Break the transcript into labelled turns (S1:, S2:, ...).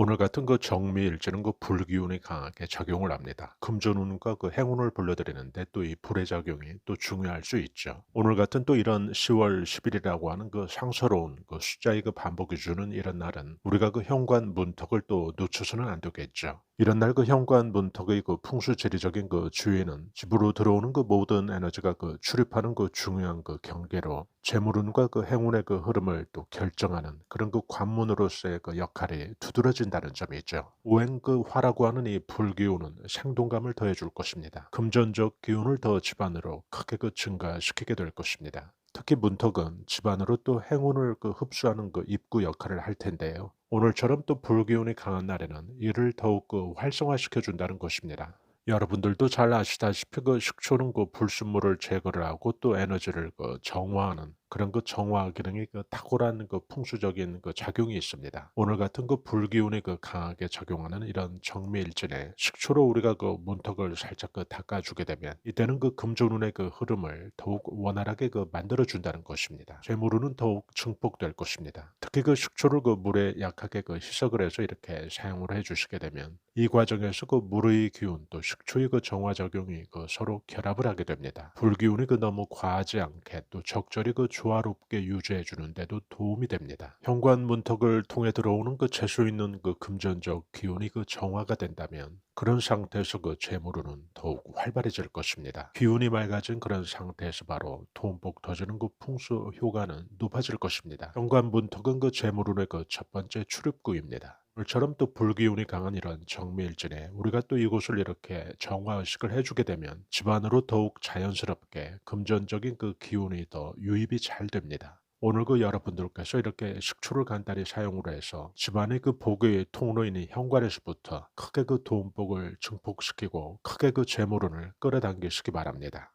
S1: 오늘 같은 그 정미일지는 그 불기운이 강하게 작용을 합니다. 금전운과 그 행운을 불러들이는데 또 이 불의 작용이 또 중요할 수 있죠. 오늘 같은 또 이런 10월 10일이라고 하는 그 상서로운 그 숫자의 그 반복이 주는 이런 날은 우리가 그 현관 문턱을 또 놓쳐서는 안 되겠죠. 이런 날 그 현관 문턱의 그 풍수지리적인 그 주위는 집으로 들어오는 그 모든 에너지가 그 출입하는 그 중요한 그 경계로 재물운과 그 행운의 그 흐름을 또 결정하는 그런 그 관문으로서의 그 역할이 두드러진다는 점이 있죠. 오행 그 화라고 하는 이 불기운은 생동감을 더해줄 것입니다. 금전적 기운을 더 집안으로 크게 그 증가시키게 될 것입니다. 특히 문턱은 집안으로 또 행운을 그 흡수하는 그 입구 역할을 할 텐데요. 오늘처럼 또 불기운이 강한 날에는 이를 더욱 그 활성화시켜 준다는 것입니다. 여러분들도 잘 아시다시피 그 식초는 그 불순물을 제거를 하고 또 에너지를 그 정화하는 그런 그 정화 기능이 그 탁월한 그 풍수적인 그 작용이 있습니다. 오늘 같은 그 불기운이 그 강하게 작용하는 이런 정미일진에 식초로 우리가 그 문턱을 살짝 그 닦아주게 되면 이때는 그 금전운의 그 흐름을 더욱 원활하게 그 만들어 준다는 것입니다. 재물운은 더욱 증폭될 것입니다. 특히 그 식초를 그 물에 약하게 그 희석을 해서 이렇게 사용을 해주시게 되면 이 과정에서 그 물의 기운 또 식초의 그 정화 작용이 그 서로 결합을 하게 됩니다. 불기운이 그 너무 과하지 않게 또 적절히 그 조화롭게 유지해 주는데도 도움이 됩니다. 현관 문턱을 통해 들어오는 그 재수 있는 그 금전적 기운이 그 정화가 된다면 그런 상태에서 그 재물운은 더욱 활발해질 것입니다. 기운이 맑아진 그런 상태에서 바로 돈복 터지는 그 풍수 효과는 높아질 것입니다. 현관 문턱은 그 재물운의 그 첫 번째 출입구입니다. 오늘처럼 또 불기운이 강한 이런 정미일진에 우리가 또 이곳을 이렇게 정화의식을 해주게 되면 집안으로 더욱 자연스럽게 금전적인 그 기운이 더 유입이 잘 됩니다. 오늘 그 여러분들께서 이렇게 식초를 간단히 사용을 해서 집안의 그 복의 통로인 이 현관에서부터 크게 그 돈복을 증폭시키고 크게 그 재물운을 끌어당기시기 바랍니다.